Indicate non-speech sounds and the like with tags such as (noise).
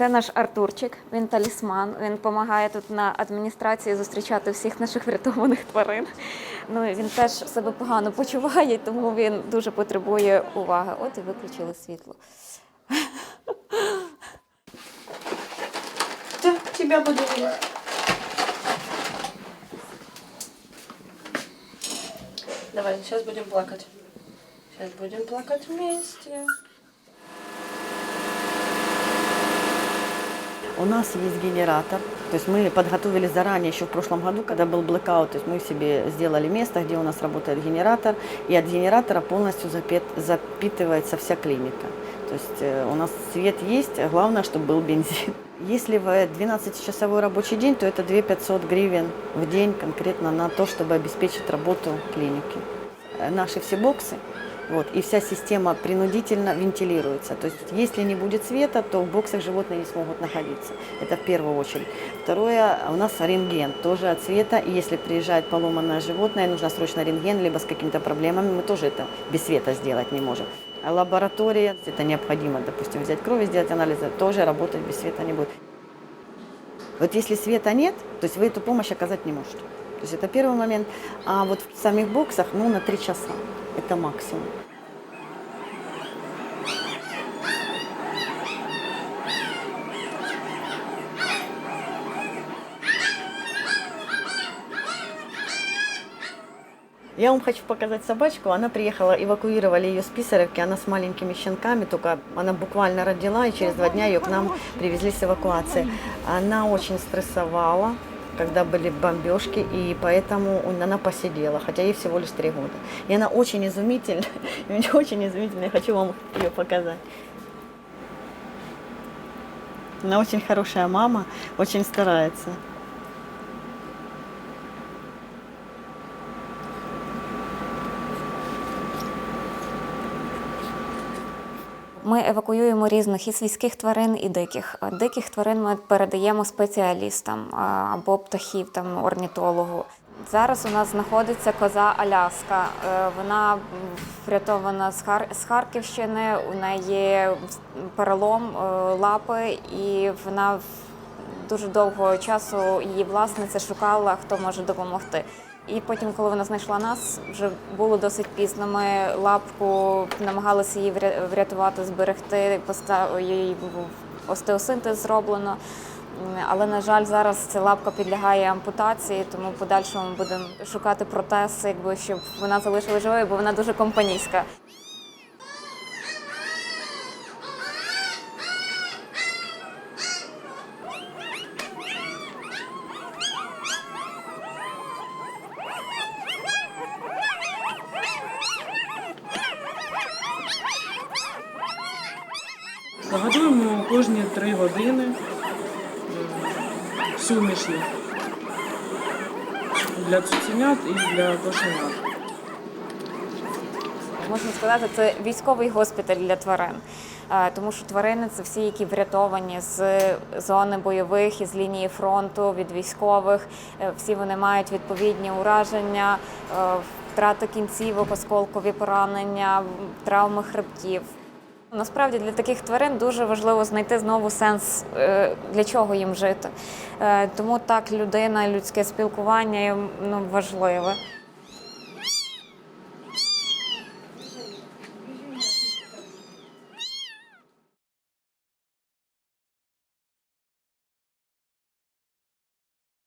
Це наш Артурчик, він талісман. Він допомагає тут на адміністрації зустрічати всіх наших врятованих тварин. Ну він теж себе погано почуває, тому він дуже потребує уваги. От і виключили світло. Т- Тебя буду видеть. Давай, сейчас будем плакать. Сейчас будем плакать вместе. У нас есть генератор, то есть мы подготовили заранее, еще в прошлом году, когда был блэкаут, то есть мы себе сделали место, где у нас работает генератор, и от генератора полностью запит- запитывается вся клиника. То есть э, у нас свет есть, а главное, чтобы был бензин. (laughs) Если в 12-часовой рабочий день, то это 2 500 гривен в день конкретно на то, чтобы обеспечить работу клиники. Э, Наши все боксы, вот, и вся система принудительно вентилируется. То есть, если не будет света, то в боксах животные не смогут находиться. Это в первую очередь. Второе, у нас рентген тоже от света. И если приезжает поломанное животное, нужно срочно рентген, либо с какими-то проблемами, мы тоже это без света сделать не можем. А лаборатория, это необходимо, допустим, взять кровь сделать анализы, тоже работать без света не будет. Вот если света нет, то есть вы эту помощь оказать не можете. То есть это первый момент. А вот в самих боксах, ну, на три часа. Это максимум. Я вам хочу показать собачку. Она приехала, эвакуировали ее с Писаревки. Она с маленькими щенками, только она буквально родила, и через два дня ее к нам привезли с эвакуации. Она очень стрессовала, когда были бомбежки, и поэтому она посидела, хотя ей всего лишь три года. И она очень изумительная, (laughs) очень изумительная, я хочу вам ее показать. Она очень хорошая мама, очень старается. Ми евакуюємо різних і свійських тварин, і диких. Диких тварин ми передаємо спеціалістам або птахів, там орнітологу. Зараз у нас знаходиться коза Аляска. Е, Вона врятована з Харківщини. У неї перелом е, лапи, і вона дуже довго часу її власниця шукала, хто може допомогти. І потім, коли вона знайшла нас, вже було досить пізно. Ми лапку намагалися її врятувати, зберегти. Їй був остеосинтез зроблено. Але на жаль, зараз ця лапка підлягає ампутації, тому в подальшому будемо шукати протез, якби щоб вона залишила живою, бо вона дуже компанійська. Годуємо кожні три години м, суміші для цуценят і для кошенят. Можна сказати, це військовий госпіталь для тварин, Е, тому що тварини це всі, які врятовані з зони бойових із лінії фронту від військових. Е, Всі вони мають відповідні ураження, е, втрати кінцівок, осколкові поранення, травми хребтів. Насправді для таких тварин дуже важливо знайти знову сенс, е, для чого їм жити. Е, Тому так людина, людське спілкування ну, важливе.